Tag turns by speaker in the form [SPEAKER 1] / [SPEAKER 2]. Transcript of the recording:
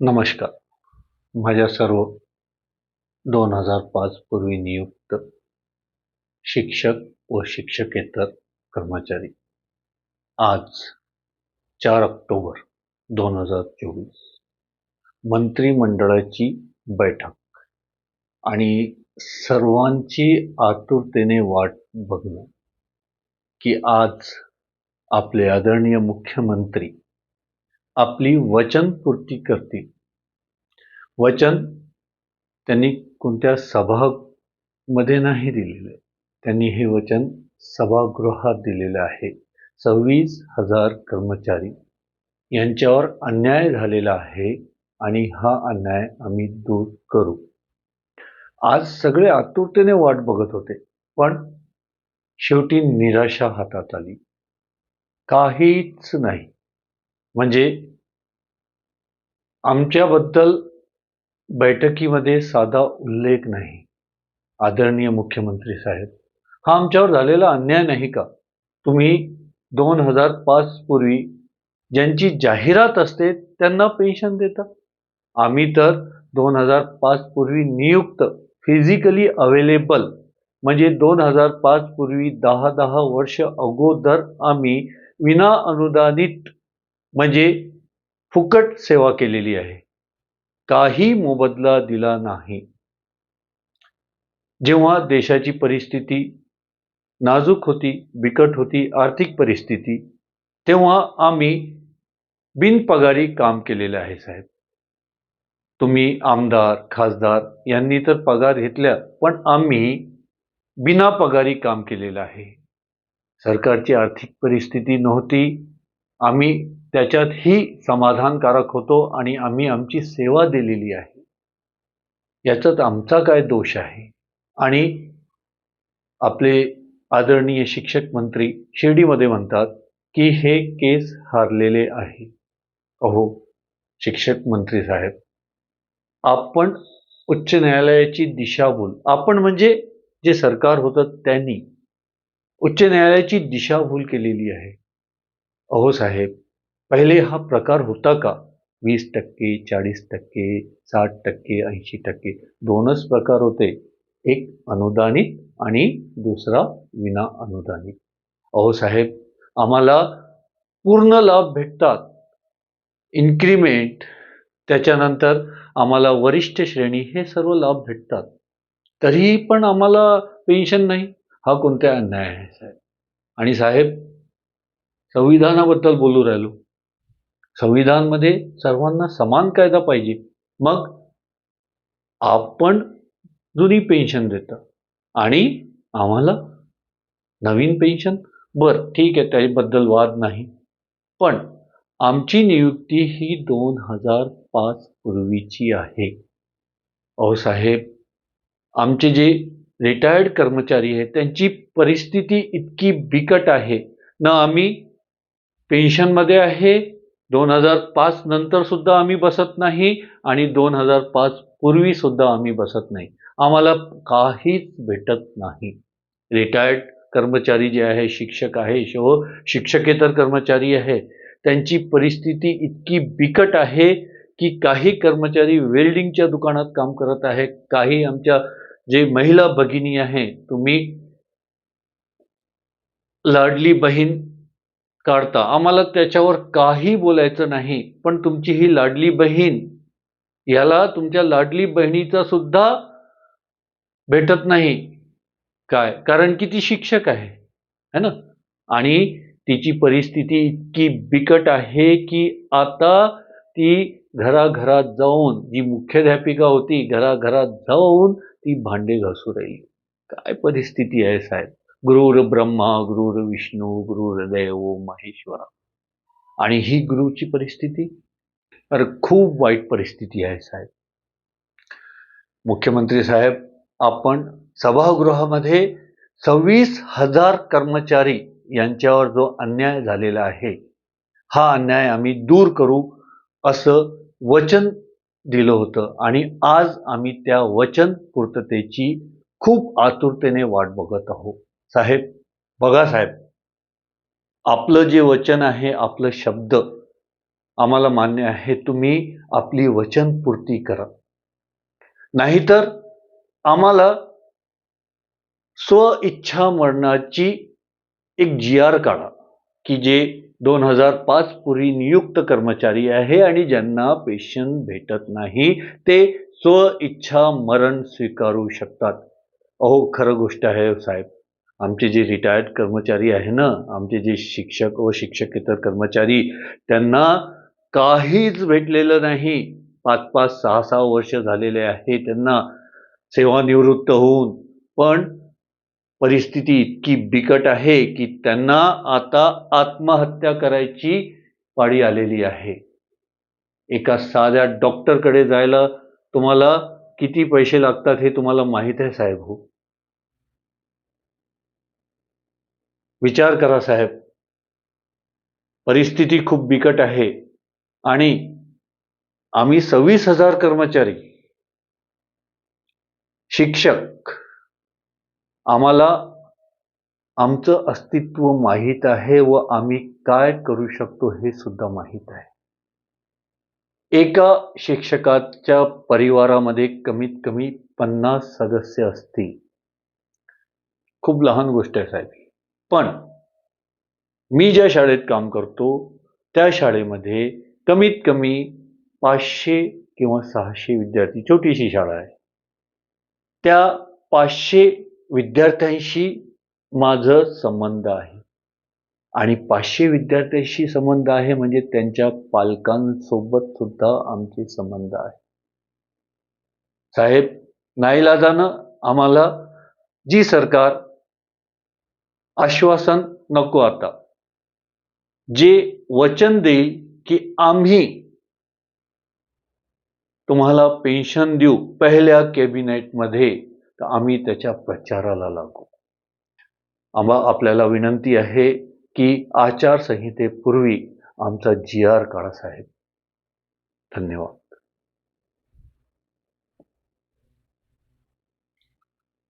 [SPEAKER 1] नमस्कार. माझ्या सर्व दोन हजार पाच पूर्वी नियुक्त शिक्षक व शिक्षकेतर कर्मचारी आज चार ऑक्टोबर दोन हजार चोवीस मंत्रिमंडळाची बैठक आणि सर्वांची आतुरतेने वाट बघणं की आज आपले आदरणीय मुख्यमंत्री आपली वचनपूर्ती करतील वचन त्यांनी कोणत्या सभामध्ये नाही दिलेलं आहे. त्यांनी हे वचन सभागृहात दिलेलं आहे. सव्वीस हजार कर्मचारी यांच्यावर अन्याय झालेला आहे आणि हा अन्याय आम्ही दूर करू. आज सगळे आतुरतेने वाट बघत होते पण शेवटी निराशा हातात आली. काहीच नाही. म्हणजे आमच्याबद्दल बैठकीमध्ये साधा उल्लेख नाही. आदरणीय मुख्यमंत्री साहेब हा आमच्यावर झालेला अन्याय नाही का? तुम्ही दोन हजार पाच पूर्वी ज्यांची जाहिरात असते त्यांना पेन्शन देता? आम्ही तर दोन हजार पाच पूर्वी नियुक्त फिजिकली अवेलेबल म्हणजे दोन हजार पाच पूर्वी दहा दहा वर्ष अगोदर आम्ही विना अनुदानित म्हणजे फुकट सेवा केलेली आहे. काही मोबदला दिला नाही. जेव्हा देशाची परिस्थिती नाजूक होती बिकट होती आर्थिक परिस्थिती तेव्हा आम्ही बिनपगारी काम केलेले आहे साहेब. तुम्ही आमदार खासदार यांनी तर पगार घेतल्या पण आम्ही बिना पगारी काम केलेलं आहे. सरकारची आर्थिक परिस्थिती नव्हती. आम्ही त्याच्यातही समाधानकारक होतो आणि आम्ही आमची सेवा दिलेली आहे. याच्यात आमचा काय दोष आहे? आणि आपले आदरणीय शिक्षक मंत्री शिर्डीमध्ये म्हणतात की हे केस हारलेले आहे. अहो शिक्षक मंत्री साहेब आपण उच्च न्यायालयाची दिशाभूल आपण म्हणजे जे सरकार होतं त्यांनी उच्च न्यायालयाची दिशाभूल केलेली आहे. अहो साहेब पहिले हा प्रकार होता का? वीस टक्के चाळीस टक्के साठ टक्के ऐंशी टक्के दोनच प्रकार होते. एक अनुदानित आणि दुसरा विना अनुदानित. अहो साहेब आम्हाला पूर्ण लाभ भेटतात. इन्क्रीमेंट त्याच्यानंतर आम्हाला वरिष्ठ श्रेणी हे सर्व लाभ भेटतात. तरीही पण आम्हाला पेन्शन नाही. हा कोणता अन्याय आहे साहेब? आणि साहेब संविधानाबद्दल बोलू राहिलो. संविधानमध्ये सर्वांना समान कायदा पाहिजे. मग आपण जुनी पेन्शन देता. आणि आम्हाला नवीन पेन्शन बरं ठीक आहे त्याबद्दल वाद नाही. पण आमची नियुक्ती ही दोन हजार पाच पूर्वीची आहे. अहो साहेब आमचे जे रिटायर्ड कर्मचारी आहेत त्यांची परिस्थिती इतकी बिकट आहे. ना आम्ही पेन्शनमध्ये आहे दोन हजार पाच नंतर सुद्धा आम्ही बसत नाही आणि दोन हजार पाच पूर्वी सुद्धा आम्ही बसत नाही. आम्हाला काहीच भेटत नाही. रिटायर्ड कर्मचारी जे आहे शिक्षक आहे शो शिक्षकेतर कर्मचारी आहे त्यांची परिस्थिती इतकी बिकट आहे की काही कर्मचारी वेल्डिंगच्या दुकानात काम करत आहे काही आमच्या जे महिला भगिनी आहे तुम्ही लाडली बहीण काढता. आम्हाला त्याच्यावर काही बोलायचं नाही पण तुमची ही लाडली बहीण याला तुमच्या लाडली बहिणीचा सुद्धा भेटत नाही. काय? कारण की ती शिक्षक आहे है ना? आणि तिची परिस्थिती इतकी बिकट आहे की आता ती घराघरात जाऊन जी मुख्याध्यापिका होती घराघरात जाऊन ती भांडे घासू राहिली. काय परिस्थिती आहे साहेब? गुरुर ब्रह्मा गुरुर विष्णू गुरुर देव महेश्वरा. आणि ही गुरुची परिस्थिती तर खूप वाईट परिस्थिती आहे साहेब. मुख्यमंत्री साहेब आपण सभागृहामध्ये सव्वीस हजार कर्मचारी यांच्यावर जो अन्याय झालेला आहे हा अन्याय आम्ही दूर करू असं वचन दिलं होतं. आणि आज आम्ही त्या वचन पूर्ततेची खूप आतुरतेने वाट बघत आहोत. साहेब बघा साहेब आपलं जे वचन आहे आपलं शब्द आम्हाला मान्य आहे तुम्ही आपली वचनपूर्ती करा. नाहीतर आम्हाला स्व-इच्छा मरणाची एक जी आर काढा की जे दोन हजार पाच पूर्वी नियुक्त कर्मचारी आहे आणि ज्यांना पेन्शन भेटत नाही ते स्व-इच्छा मरण स्वीकारू शकतात. अहो खरं गोष्ट आहे साहेब आमचे जे रिटायर्ड कर्मचारी आहे ना आमचे जे शिक्षक व शिक्षकेतर कर्मचारी त्यांना काहीच भेटलेलं नाही. पाच पाच सहा सहा वर्ष झालेले आहे त्यांना. सेवानिवृत्त होऊन. पण परिस्थिती इतकी बिकट आहे की त्यांना आता आत्महत्या करायची पाळी आलेली आहे. एका साध्या डॉक्टरकडे जायला तुम्हाला किती पैसे लागतात हे तुम्हाला माहीत आहे साहेब हो? विचार करा साहेब. परिस्थिती खूप बिकट आहे आणि आम्ही सव्वीस हजार कर्मचारी शिक्षक आम्हाला आमचं अस्तित्व माहीत आहे व आम्ही काय करू शकतो हे सुद्धा माहीत आहे. एका शिक्षकाच्या परिवारामध्ये कमीत कमी पन्नास सदस्य असतील. खूप लहान गोष्ट आहे साहेब. पण मी ज्या शाळेत काम करतो त्या शाळेमध्ये कमीत कमी पाचशे किंवा सहाशे विद्यार्थी छोटीशी शाळा आहे. त्या पाचशे विद्यार्थ्यांशी माझं संबंध आहे. आणि पाचशे विद्यार्थ्यांशी संबंध आहे म्हणजे त्यांच्या पालकांसोबत सुद्धा आमचे संबंध आहे. साहेब नाईलाजानं आम्हाला. जी सरकार आश्वासन नको आता. जे वचन देईल की आम्ही तुम्हाला पेन्शन देऊ पहिल्या कॅबिनेटमध्ये तर आम्ही त्याच्या प्रचाराला लागू. आम्हा आपल्याला विनंती आहे की आचारसंहितेपूर्वी आमचा जी आर काळासाहेब धन्यवाद.